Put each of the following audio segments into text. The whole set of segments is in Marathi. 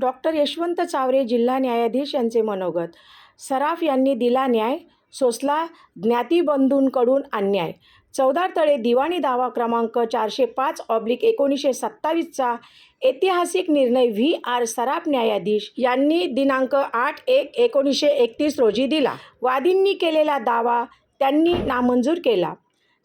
डॉक्टर यशवंत चावरे जिल्हा न्यायाधीश यांचे मनोगत. सराफ यांनी दिला न्याय सोसला ज्ञातीबंधूंकडून अन्याय. चौदार तळे दिवाणी दावा क्रमांक चारशे पाच ऑब्लिक एकोणीसशे सत्तावीसचा ऐतिहासिक निर्णय व्ही. आर. सराफ न्यायाधीश यांनी दिनांक आठ एक एकोणीसशे एकतीस रोजी दिला. वादींनी केलेला दावा त्यांनी नामंजूर केला.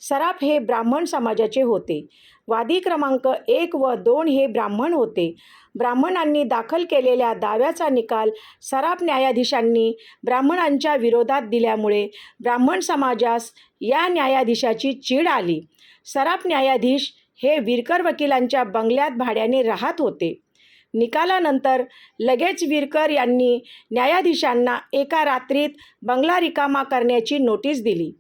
सराफ हे ब्राह्मण समाजाचे होते. वादी क्रमांक एक व दोन हे ब्राह्मण होते. ब्राह्मणांनी दाखल केलेल्या दाव्याचा निकाल सराफ न्यायाधीशांनी ब्राह्मणांच्या विरोधात दिल्यामुळे ब्राह्मण समाजास या न्यायाधीशाची चीड आली. सराफ न्यायाधीश हे विरकर वकिलांच्या बंगल्यात भाड्याने राहत होते. निकालानंतर लगेच विरकर यांनी न्यायाधीशांना एका रात्रीत बंगला रिकामा करण्याची नोटीस दिली.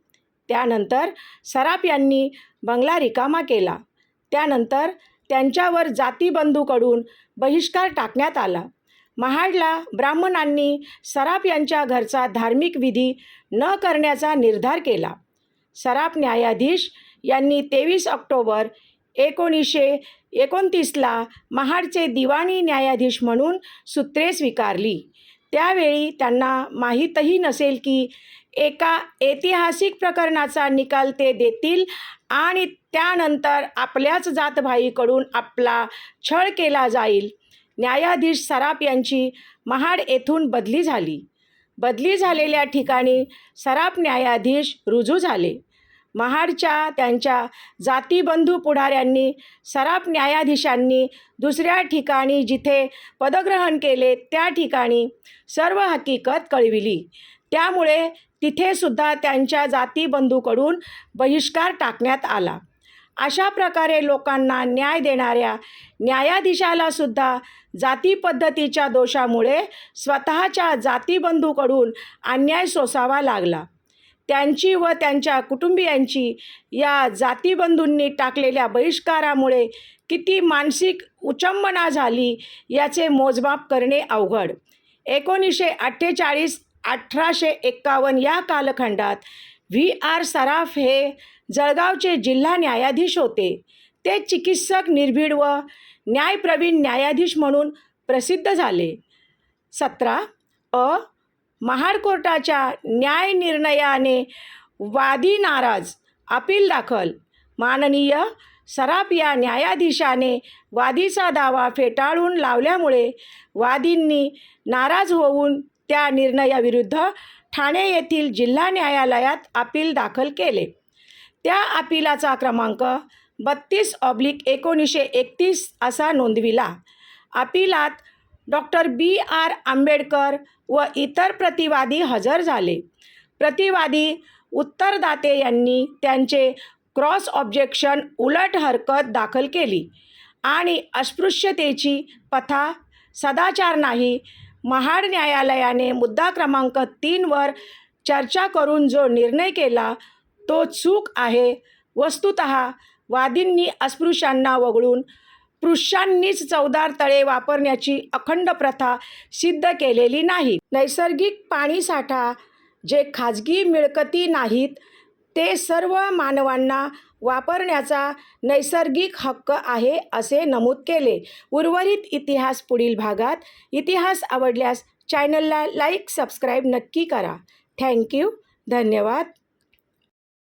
त्यानंतर सराफ यांनी बंगला रिकामा केला. त्यानंतर त्यांच्यावर जातीबंधूकडून बहिष्कार टाकण्यात आला. महाडला ब्राह्मणांनी सराफ यांच्या घरचा धार्मिक विधी न करण्याचा निर्धार केला. सराफ न्यायाधीश यांनी तेवीस ऑक्टोबर एकोणीसशे एकोणतीसला महाडचे दिवाणी न्यायाधीश म्हणून सूत्रे स्वीकारली. त्यावेळी त्यांना माहीतही नसेल की एका ऐतिहासिक प्रकरणाचा निकाल ते देतील आणि त्यानंतर आपल्याच जातभाईकडून आपला छळ केला जाईल. न्यायाधीश सराप यांची महाड येथून बदली झाली. बदली झालेल्या ठिकाणी सराप न्यायाधीश रुजू झाले. महाडच्या त्यांच्या जातीबंधू पुढाऱ्यांनी सराफ न्यायाधीशांनी दुसऱ्या ठिकाणी जिथे पदग्रहण केले त्या ठिकाणी सर्व हकीकत कळविली. त्यामुळे तिथेसुद्धा त्यांच्या जातीबंधूकडून बहिष्कार टाकण्यात आला. अशा प्रकारे लोकांना न्याय देणाऱ्या न्यायाधीशाला सुद्धा जाती पद्धतीच्या दोषामुळे स्वतःच्या जातीबंधूकडून अन्याय सोसावा लागला. त्यांची व त्यांच्या कुटुंबियांची या जातीबंधूंनी टाकलेल्या बहिष्कारामुळे किती मानसिक उचंबना झाली याचे मोजमाप करणे अवघड. एकोणीसशे अठ्ठेचाळीस अठराशे एक्कावन्न या कालखंडात व्ही. आर. सराफ हे जळगावचे जिल्हा न्यायाधीश होते. ते चिकित्सक निर्भीड व न्यायप्रवीण न्यायाधीश म्हणून प्रसिद्ध झाले. सतरा अ महाड कोर्टाच्या न्याय निर्णयाने वादी नाराज अपील दाखल. माननीय सराफ या न्यायाधीशाने वादीचा दावा फेटाळून लावल्यामुळे वादींनी नाराज होऊन त्या निर्णयाविरुद्ध ठाणे येथील जिल्हा न्यायालयात अपील दाखल केले. त्या अपिलाचा क्रमांक बत्तीस ऑब्लिक एकोणीसशे एकतीस असा नोंदविला. अपिलात डॉक्टर बी आर आंबेडकर व इतर प्रतिवादी हजर झाले. प्रतिवादी उत्तरदाते यांनी त्यांचे क्रॉस ऑब्जेक्शन उलट हरकत दाखल केली आणि अस्पृश्यतेची पथा सदाचार नाही महाड न्यायालयाने मुद्दा क्रमांक तीनवर चर्चा करून जो निर्णय केला तो चूक आहे. वस्तुत वादींनी अस्पृश्यांना वगळून पुरुषांनीच चवदार तळे वापरण्याची अखंड प्रथा सिद्ध केलेली नाही. नैसर्गिक पाणीसाठा जे खाजगी मिळकती नाहीत ते सर्व मानवांना वापरण्याचा नैसर्गिक हक्क आहे असे नमूद केले. उर्वरित इतिहास पुढील भागात. इतिहास आवडल्यास चॅनलला लाईक सबस्क्राईब नक्की करा. थँक्यू. धन्यवाद.